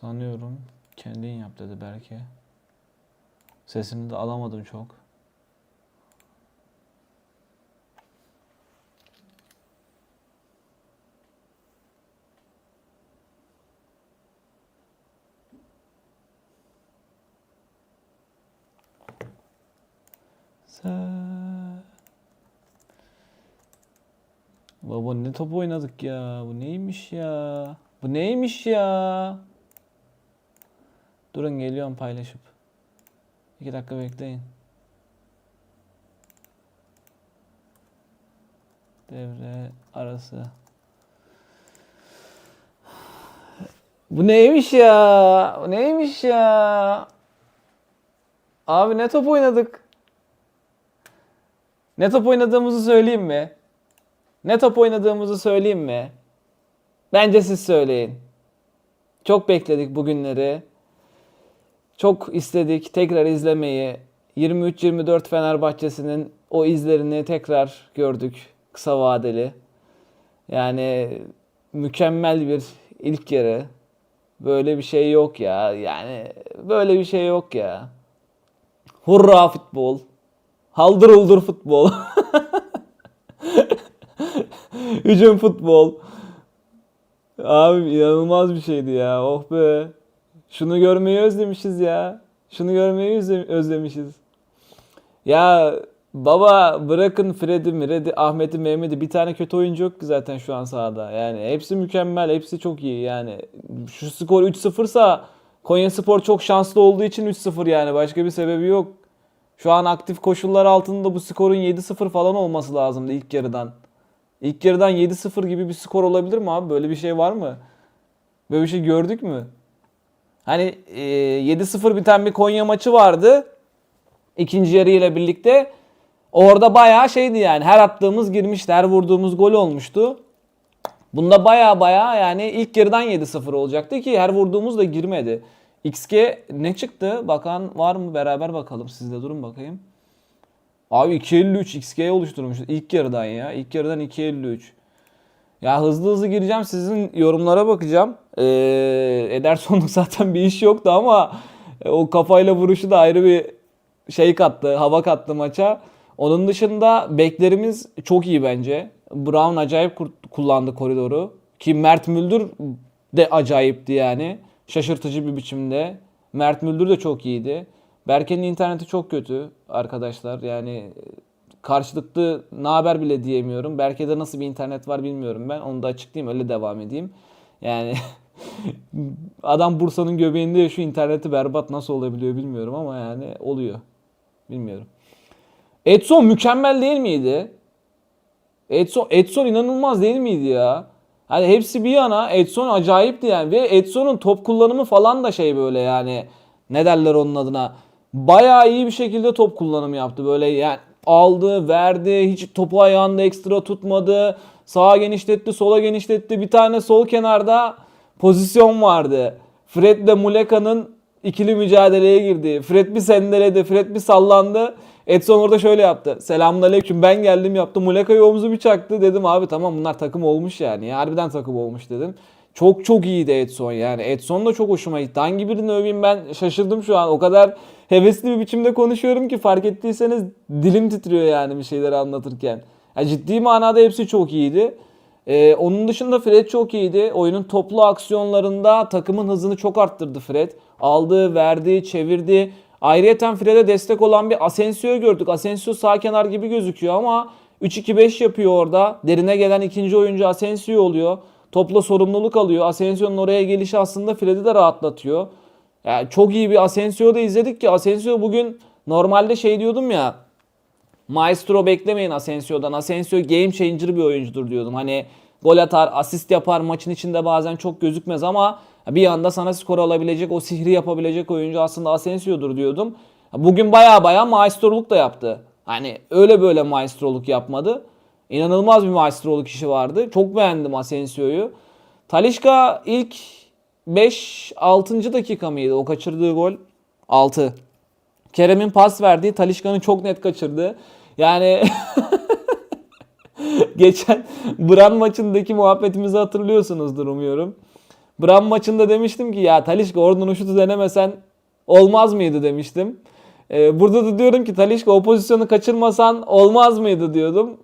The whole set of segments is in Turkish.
Sanıyorum kendin yap dedi belki. Sesini de alamadım çok. Baba ne top oynadık ya. Bu neymiş ya? Bu neymiş ya? Durun geliyorum paylaşıp. İki dakika bekleyin. Devre arası. Bu neymiş ya? Bu neymiş ya? Abi ne top oynadık? Ne top oynadığımızı söyleyeyim mi? Ne top oynadığımızı söyleyeyim mi? Bence siz söyleyin. Çok bekledik bugünleri. Çok istedik tekrar izlemeyi. 23-24 Fenerbahçe'sinin o izlerini tekrar gördük kısa vadeli. Yani mükemmel bir ilk yarı. Böyle bir şey yok ya. Yani böyle bir şey yok ya. Hurra futbol. Haldır uldur futbol. Hücum futbol. Abi inanılmaz bir şeydi ya. Oh be. Şunu görmeyi özlemişiz ya. Şunu görmeyi özle- özlemişiz. Ya baba bırakın Fred'i, Mired'i, Ahmet'i, Mehmet'i bir tane kötü oyuncu yok ki zaten şu an sahada. Yani hepsi mükemmel, hepsi çok iyi. Yani şu skor 3-0 sa Konyaspor çok şanslı olduğu için 3-0 yani başka bir sebebi yok. Şu an aktif koşullar altında bu skorun 7-0 falan olması lazımdı ilk yarıdan. İlk yarıdan 7-0 gibi bir skor olabilir mi abi? Böyle bir şey var mı? Böyle bir şey gördük mü? Hani e, 7-0 biten bir Konya maçı vardı. İkinci yarı ile birlikte. Orada bayağı şeydi yani. Her attığımız girmişti. Her vurduğumuz gol olmuştu. Bunda bayağı bayağı yani ilk yarıdan 7-0 olacaktı ki her vurduğumuz da girmedi. XG ne çıktı? Bakan var mı? Beraber bakalım. Siz de durun bakayım. Abi 2.53 XG oluşturmuş ilk yarıdan ya. İlk yarıdan 2.53. Ya hızlı hızlı gireceğim. Sizin yorumlara bakacağım. Ee, Ederson'luk zaten bir iş yoktu ama e, o kafayla vuruşu da ayrı bir şey kattı, hava kattı maça. Onun dışında beklerimiz çok iyi bence. Brown acayip kullandı koridoru. Ki Mert Müldür de acayipti yani. Şaşırtıcı bir biçimde. Mert Müldür de çok iyiydi. Berke'nin interneti çok kötü arkadaşlar. Yani karşılıklı ne haber bile diyemiyorum. Berke'de nasıl bir internet var bilmiyorum ben. Onu da açıklayayım öyle devam edeyim. Yani adam Bursa'nın göbeğinde yaşıyor. interneti berbat nasıl olabiliyor bilmiyorum ama yani oluyor. Bilmiyorum. Edson mükemmel değil miydi? Edson, Edson inanılmaz değil miydi ya? Hani hepsi bir yana Edson acayipti yani ve Edson'un top kullanımı falan da şey böyle yani ne derler onun adına bayağı iyi bir şekilde top kullanımı yaptı böyle yani aldı verdi hiç topu ayağında ekstra tutmadı sağa genişletti sola genişletti bir tane sol kenarda pozisyon vardı Fred ile Muleka'nın ikili mücadeleye girdi Fred bir sendeledi Fred bir sallandı Edson orada şöyle yaptı. Selamünaleyküm ben geldim yaptı. Muleka'yı omzu bir çaktı. Dedim abi tamam bunlar takım olmuş yani. Ya, harbiden takım olmuş dedim. Çok çok iyiydi Edson yani. Edson da çok hoşuma gitti. Hangi birini öveyim ben şaşırdım şu an. O kadar hevesli bir biçimde konuşuyorum ki fark ettiyseniz dilim titriyor yani bir şeyleri anlatırken. Ya ciddi manada hepsi çok iyiydi. Ee, onun dışında Fred çok iyiydi. Oyunun toplu aksiyonlarında takımın hızını çok arttırdı Fred. Aldı, verdi, çevirdi. Ayrıyeten Fred'e destek olan bir Asensio'yu gördük. Asensio sağ kenar gibi gözüküyor ama 3-2-5 yapıyor orada. Derine gelen ikinci oyuncu Asensio oluyor. Topla sorumluluk alıyor. Asensio'nun oraya gelişi aslında Fred'i de rahatlatıyor. Yani çok iyi bir Asensio da izledik ki Asensio bugün normalde şey diyordum ya Maestro beklemeyin Asensio'dan. Asensio game changer bir oyuncudur diyordum. Hani gol atar, asist yapar, maçın içinde bazen çok gözükmez ama bir anda sana skor alabilecek, o sihri yapabilecek oyuncu aslında Asensio'dur diyordum. Bugün baya baya maestroluk da yaptı. Hani öyle böyle maestroluk yapmadı. İnanılmaz bir maestroluk işi vardı. Çok beğendim Asensio'yu. Talişka ilk 5-6. dakika mıydı o kaçırdığı gol? 6. Kerem'in pas verdiği Talişka'nın çok net kaçırdı. Yani geçen Bran maçındaki muhabbetimizi hatırlıyorsunuzdur umuyorum. Bram maçında demiştim ki ya Talişka oradan şutu denemesen olmaz mıydı demiştim. Ee, burada da diyorum ki Talişka o pozisyonu kaçırmasan olmaz mıydı diyordum.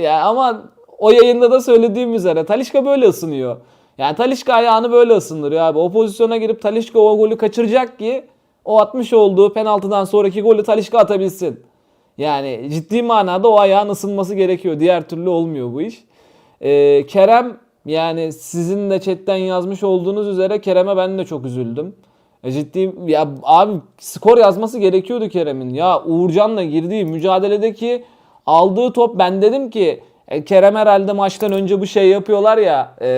Ya ama o yayında da söylediğim üzere Talişka böyle ısınıyor. Yani Talişka ayağını böyle ısındırıyor abi. O pozisyona girip Talişka o golü kaçıracak ki o atmış olduğu penaltıdan sonraki golü Talişka atabilsin. Yani ciddi manada o ayağın ısınması gerekiyor. Diğer türlü olmuyor bu iş. Ee, Kerem yani sizin de chatten yazmış olduğunuz üzere Kerem'e ben de çok üzüldüm. E ciddi ya abi skor yazması gerekiyordu Kerem'in. Ya Uğurcan'la girdiği mücadeledeki aldığı top ben dedim ki e, Kerem herhalde maçtan önce bu şey yapıyorlar ya e,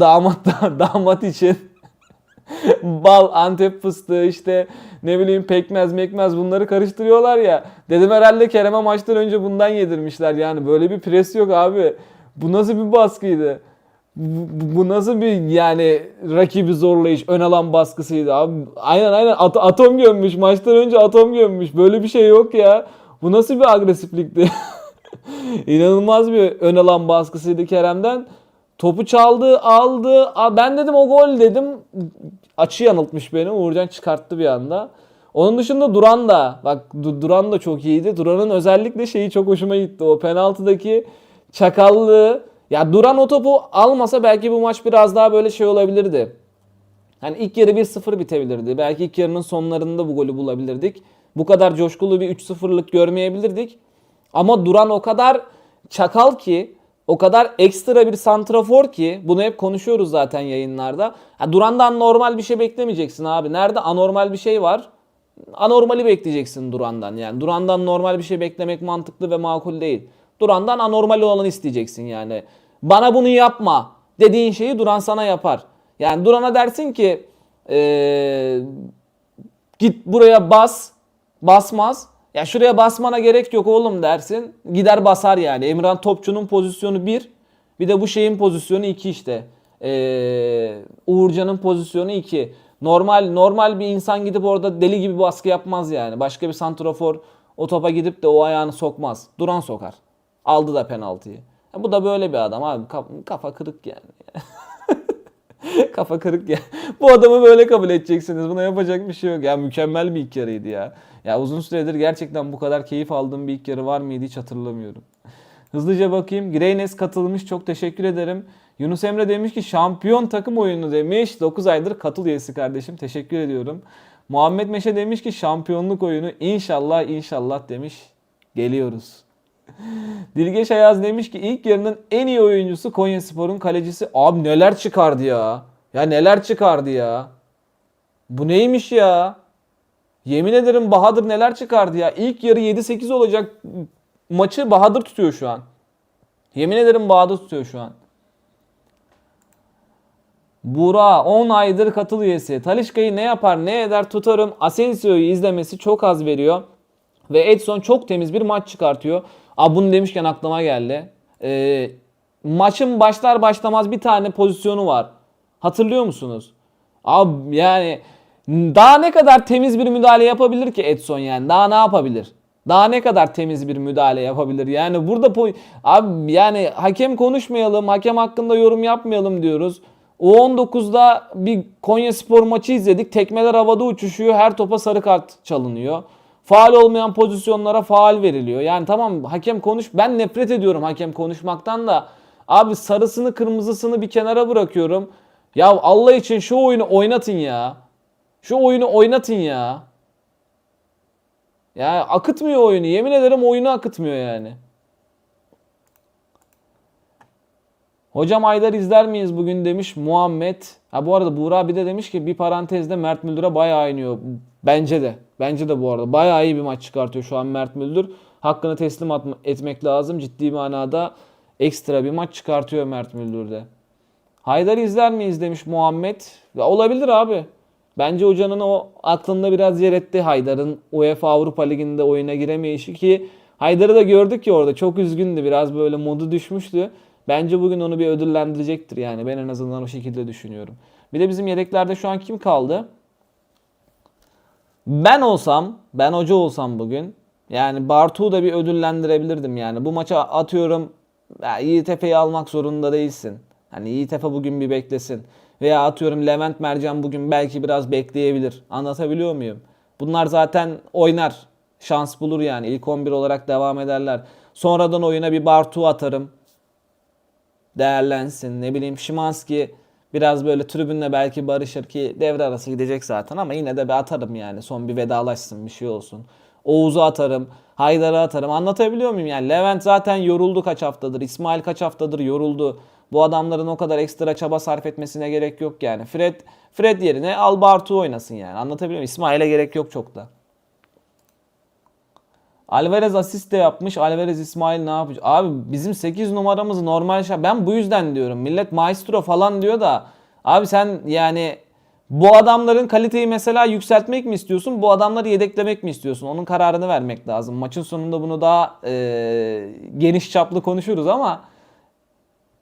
damat damat için bal, antep fıstığı işte ne bileyim pekmez mekmez bunları karıştırıyorlar ya. Dedim herhalde Kerem'e maçtan önce bundan yedirmişler yani böyle bir pres yok abi. Bu nasıl bir baskıydı? Bu, bu nasıl bir yani rakibi zorlayış, ön alan baskısıydı abi. Aynen aynen at- atom gömmüş. Maçtan önce atom gömmüş. Böyle bir şey yok ya. Bu nasıl bir agresiflikti? İnanılmaz bir ön alan baskısıydı Kerem'den. Topu çaldı, aldı. Ben dedim o gol dedim. Açı yanıltmış beni. Uğurcan çıkarttı bir anda. Onun dışında Duran da bak Du- Duran da çok iyiydi. Duran'ın özellikle şeyi çok hoşuma gitti. O penaltıdaki çakallığı. Ya Duran o topu almasa belki bu maç biraz daha böyle şey olabilirdi. Hani ilk yarı 1-0 bitebilirdi. Belki ilk yarının sonlarında bu golü bulabilirdik. Bu kadar coşkulu bir 3-0'lık görmeyebilirdik. Ama Duran o kadar çakal ki, o kadar ekstra bir santrafor ki, bunu hep konuşuyoruz zaten yayınlarda. Ha, Duran'dan normal bir şey beklemeyeceksin abi. Nerede anormal bir şey var? Anormali bekleyeceksin Duran'dan. Yani Duran'dan normal bir şey beklemek mantıklı ve makul değil. Duran'dan anormal olanı isteyeceksin yani. Bana bunu yapma dediğin şeyi Duran sana yapar. Yani Duran'a dersin ki eee git buraya bas, basmaz. Ya şuraya basmana gerek yok oğlum dersin. Gider basar yani. Emirhan Topçu'nun pozisyonu 1. Bir de bu şeyin pozisyonu 2 işte. Ee, Uğurcan'ın pozisyonu 2. Normal normal bir insan gidip orada deli gibi baskı yapmaz yani. Başka bir santrafor o topa gidip de o ayağını sokmaz. Duran sokar. Aldı da penaltıyı. Ya bu da böyle bir adam abi. Kaf- Kafa kırık yani. Kafa kırık ya. Bu adamı böyle kabul edeceksiniz. Buna yapacak bir şey yok. Ya mükemmel bir ilk yarıydı ya. Ya uzun süredir gerçekten bu kadar keyif aldığım bir ilk yarı var mıydı hiç hatırlamıyorum. Hızlıca bakayım. Greynes katılmış. Çok teşekkür ederim. Yunus Emre demiş ki şampiyon takım oyunu demiş. 9 aydır katıl üyesi kardeşim. Teşekkür ediyorum. Muhammed Meşe demiş ki şampiyonluk oyunu inşallah inşallah demiş. Geliyoruz. Dilgeç Ayaz demiş ki ilk yarının en iyi oyuncusu Konyaspor'un kalecisi. Abi neler çıkardı ya. Ya neler çıkardı ya. Bu neymiş ya? Yemin ederim Bahadır neler çıkardı ya. İlk yarı 7-8 olacak maçı Bahadır tutuyor şu an. Yemin ederim Bahadır tutuyor şu an. Bura 10 aydır katıl üyesi. Talişka'yı ne yapar ne eder tutarım. Asensio'yu izlemesi çok az veriyor. Ve Edson çok temiz bir maç çıkartıyor. Aa bunu demişken aklıma geldi. Ee, maçın başlar başlamaz bir tane pozisyonu var. Hatırlıyor musunuz? Abi yani daha ne kadar temiz bir müdahale yapabilir ki Edson yani? Daha ne yapabilir? Daha ne kadar temiz bir müdahale yapabilir? Yani burada po- abi yani hakem konuşmayalım, hakem hakkında yorum yapmayalım diyoruz. U19'da bir Konya Spor maçı izledik. Tekmeler havada uçuşuyor. Her topa sarı kart çalınıyor. Faal olmayan pozisyonlara faal veriliyor. Yani tamam hakem konuş. Ben nefret ediyorum hakem konuşmaktan da. Abi sarısını kırmızısını bir kenara bırakıyorum. Ya Allah için şu oyunu oynatın ya. Şu oyunu oynatın ya. Ya akıtmıyor oyunu. Yemin ederim oyunu akıtmıyor yani. Hocam Aydar izler miyiz bugün demiş Muhammed. Ha bu arada Buğra abi de demiş ki bir parantezde Mert Müldür'e bayağı iniyor. Bence de. Bence de bu arada. Bayağı iyi bir maç çıkartıyor şu an Mert Müldür. Hakkını teslim etmek lazım. Ciddi manada ekstra bir maç çıkartıyor Mert Müldür'de. Haydar izler miyiz demiş Muhammed. Ya olabilir abi. Bence hocanın o aklında biraz yer etti Haydar'ın UEFA Avrupa Ligi'nde oyuna giremeyişi ki Haydar'ı da gördük ki orada çok üzgündü. Biraz böyle modu düşmüştü. Bence bugün onu bir ödüllendirecektir yani. Ben en azından o şekilde düşünüyorum. Bir de bizim yedeklerde şu an kim kaldı? Ben olsam, ben hoca olsam bugün yani Bartu'yu da bir ödüllendirebilirdim yani. Bu maça atıyorum ya Yiğit Efe'yi almak zorunda değilsin. Hani Yiğit Efe bugün bir beklesin. Veya atıyorum Levent Mercan bugün belki biraz bekleyebilir. Anlatabiliyor muyum? Bunlar zaten oynar. Şans bulur yani. İlk 11 olarak devam ederler. Sonradan oyuna bir Bartu atarım. Değerlensin. Ne bileyim Şimanski biraz böyle tribünle belki barışır ki devre arası gidecek zaten ama yine de bir atarım yani. Son bir vedalaşsın bir şey olsun. Oğuz'u atarım. Haydar'ı atarım. Anlatabiliyor muyum yani? Levent zaten yoruldu kaç haftadır. İsmail kaç haftadır yoruldu. Bu adamların o kadar ekstra çaba sarf etmesine gerek yok yani. Fred Fred yerine al Bartu oynasın yani. Anlatabiliyor muyum? İsmail'e gerek yok çok da. Alvarez asist de yapmış. Alvarez İsmail ne yapacak? Abi bizim 8 numaramız normal şey. Ben bu yüzden diyorum. Millet maestro falan diyor da abi sen yani bu adamların kaliteyi mesela yükseltmek mi istiyorsun? Bu adamları yedeklemek mi istiyorsun? Onun kararını vermek lazım. Maçın sonunda bunu daha e, geniş çaplı konuşuruz ama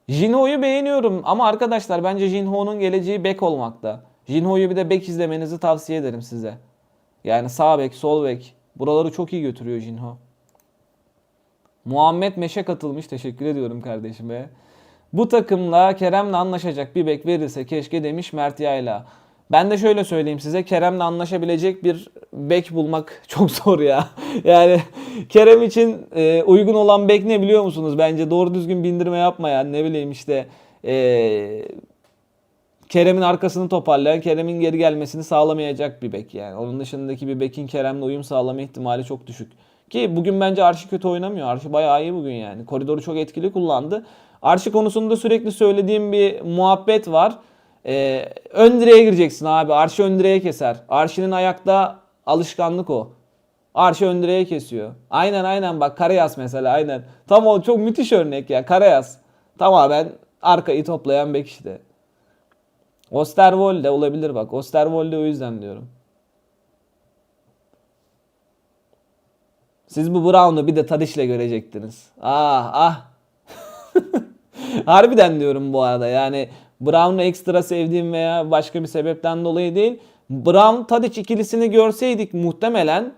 Jinho'yu beğeniyorum ama arkadaşlar bence Jinho'nun geleceği bek olmakta. Jinho'yu bir de bek izlemenizi tavsiye ederim size. Yani sağ bek, sol bek. Buraları çok iyi götürüyor Jinho. Muhammed Meşe katılmış. Teşekkür ediyorum kardeşime. Bu takımla Kerem'le anlaşacak bir bek verirse keşke demiş Mert Yayla. Ben de şöyle söyleyeyim size Kerem'le anlaşabilecek bir bek bulmak çok zor ya. Yani Kerem için e, uygun olan bek ne biliyor musunuz? Bence doğru düzgün bindirme yapmayan ne bileyim işte e, Kerem'in arkasını toparlayan, Kerem'in geri gelmesini sağlamayacak bir bek yani. Onun dışındaki bir bekin Kerem'le uyum sağlama ihtimali çok düşük. Ki bugün bence Arşi kötü oynamıyor. Arşi bayağı iyi bugün yani. Koridoru çok etkili kullandı. Arşi konusunda sürekli söylediğim bir muhabbet var. Ee, ön direğe gireceksin abi. Arşi ön direğe keser. Arşi'nin ayakta alışkanlık o. Arşi ön direğe kesiyor. Aynen aynen bak Karayas mesela aynen. Tam o çok müthiş örnek ya Karayas. Tamamen arkayı toplayan bek işte. Osterwolde olabilir bak. Osterwolde o yüzden diyorum. Siz bu Brown'u bir de Tadiş'le görecektiniz. Ah ah. Harbiden diyorum bu arada. Yani Brown'u ekstra sevdiğim veya başka bir sebepten dolayı değil. Brown Tadic ikilisini görseydik muhtemelen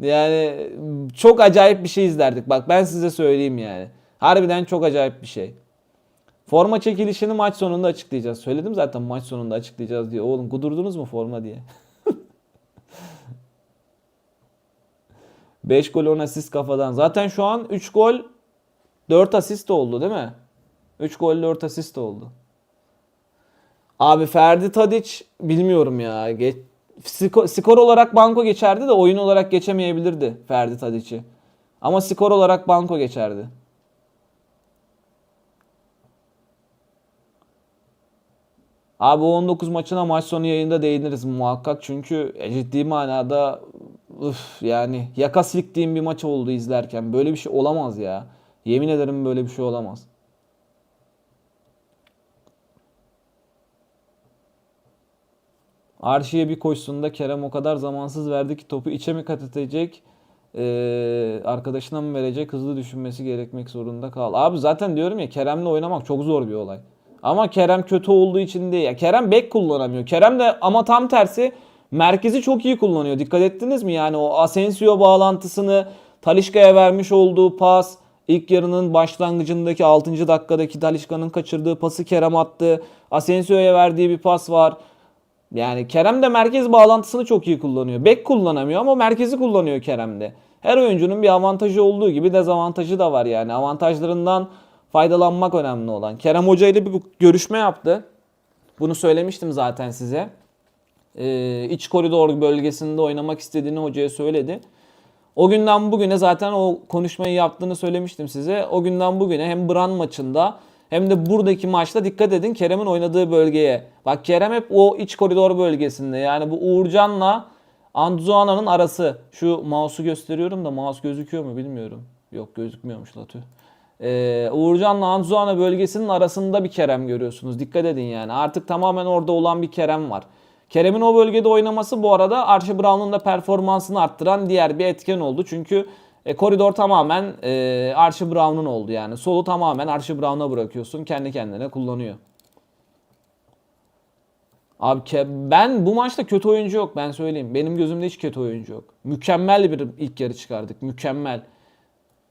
yani çok acayip bir şey izlerdik. Bak ben size söyleyeyim yani. Harbiden çok acayip bir şey. Forma çekilişini maç sonunda açıklayacağız. Söyledim zaten maç sonunda açıklayacağız diye. Oğlum kudurdunuz mu forma diye. 5 gol 10 asist kafadan. Zaten şu an 3 gol 4 asist oldu değil mi? 3 gol 4 asist oldu. Abi Ferdi Tadic bilmiyorum ya. Ge- skor, skor olarak banko geçerdi de oyun olarak geçemeyebilirdi Ferdi Tadic'i. Ama skor olarak banko geçerdi. Abi o 19 maçına maç sonu yayında değiniriz muhakkak. Çünkü ciddi manada üf, yani yaka silktiğim bir maç oldu izlerken. Böyle bir şey olamaz ya. Yemin ederim böyle bir şey olamaz. Arşi'ye bir koşsunda Kerem o kadar zamansız verdi ki topu içe mi kat edecek? Ee, arkadaşına mı verecek? Hızlı düşünmesi gerekmek zorunda kal. Abi zaten diyorum ya Kerem'le oynamak çok zor bir olay. Ama Kerem kötü olduğu için değil. Kerem bek kullanamıyor. Kerem de ama tam tersi merkezi çok iyi kullanıyor. Dikkat ettiniz mi? Yani o Asensio bağlantısını Talişka'ya vermiş olduğu pas, ilk yarının başlangıcındaki 6. dakikadaki Talişka'nın kaçırdığı pası Kerem attı. Asensio'ya verdiği bir pas var. Yani Kerem de merkez bağlantısını çok iyi kullanıyor. Bek kullanamıyor ama merkezi kullanıyor Kerem de. Her oyuncunun bir avantajı olduğu gibi dezavantajı da var yani. Avantajlarından faydalanmak önemli olan. Kerem Hoca ile bir görüşme yaptı. Bunu söylemiştim zaten size. Ee, iç koridor bölgesinde oynamak istediğini hocaya söyledi. O günden bugüne zaten o konuşmayı yaptığını söylemiştim size. O günden bugüne hem Bran maçında hem de buradaki maçta dikkat edin Kerem'in oynadığı bölgeye. Bak Kerem hep o iç koridor bölgesinde. Yani bu Uğurcan'la Anduana'nın arası. Şu mouse'u gösteriyorum da mouse gözüküyor mu bilmiyorum. Yok gözükmüyormuş Latü. Ee, Uğurcan'la Anduana bölgesinin arasında bir Kerem görüyorsunuz. Dikkat edin yani. Artık tamamen orada olan bir Kerem var. Kerem'in o bölgede oynaması bu arada Archie Brown'un da performansını arttıran diğer bir etken oldu. Çünkü e, koridor tamamen e, Archie Brown'un oldu yani. Solu tamamen Archie Brown'a bırakıyorsun. Kendi kendine kullanıyor. Abi ke- ben bu maçta kötü oyuncu yok ben söyleyeyim. Benim gözümde hiç kötü oyuncu yok. Mükemmel bir ilk yarı çıkardık. Mükemmel.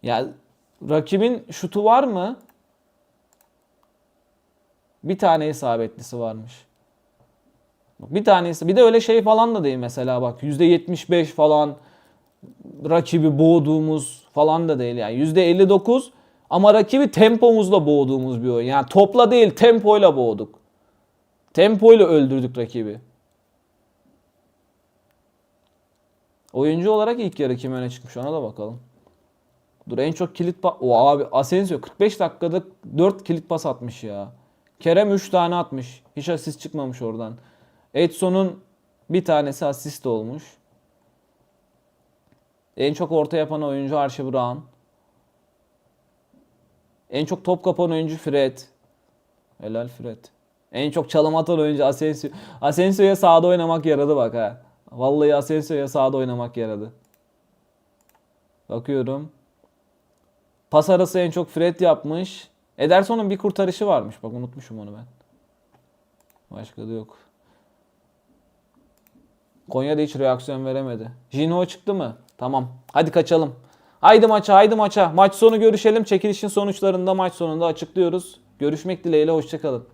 Ya rakibin şutu var mı? Bir tane isabetlisi varmış. Bir tanesi bir de öyle şey falan da değil mesela bak %75 falan rakibi boğduğumuz falan da değil yani %59 ama rakibi tempomuzla boğduğumuz bir oyun. Yani topla değil tempoyla boğduk. Tempoyla öldürdük rakibi. Oyuncu olarak ilk yarı kim öne çıkmış ona da bakalım. Dur en çok kilit pas... O abi Asensio 45 dakikada 4 kilit pas atmış ya. Kerem 3 tane atmış. Hiç asist çıkmamış oradan. Edson'un bir tanesi asist olmuş. En çok orta yapan oyuncu Archie Brown. En çok top kapan oyuncu Fred. Helal Fred. En çok çalım atan oyuncu Asensio. Asensio'ya sahada oynamak yaradı bak ha. Vallahi Asensio'ya sahada oynamak yaradı. Bakıyorum. Pas arası en çok Fred yapmış. Ederson'un bir kurtarışı varmış. Bak unutmuşum onu ben. Başka da yok. Konya'da hiç reaksiyon veremedi. Jino çıktı mı? Tamam. Hadi kaçalım. Haydi maça, haydi maça. Maç sonu görüşelim. Çekilişin sonuçlarında maç sonunda açıklıyoruz. Görüşmek dileğiyle. Hoşçakalın.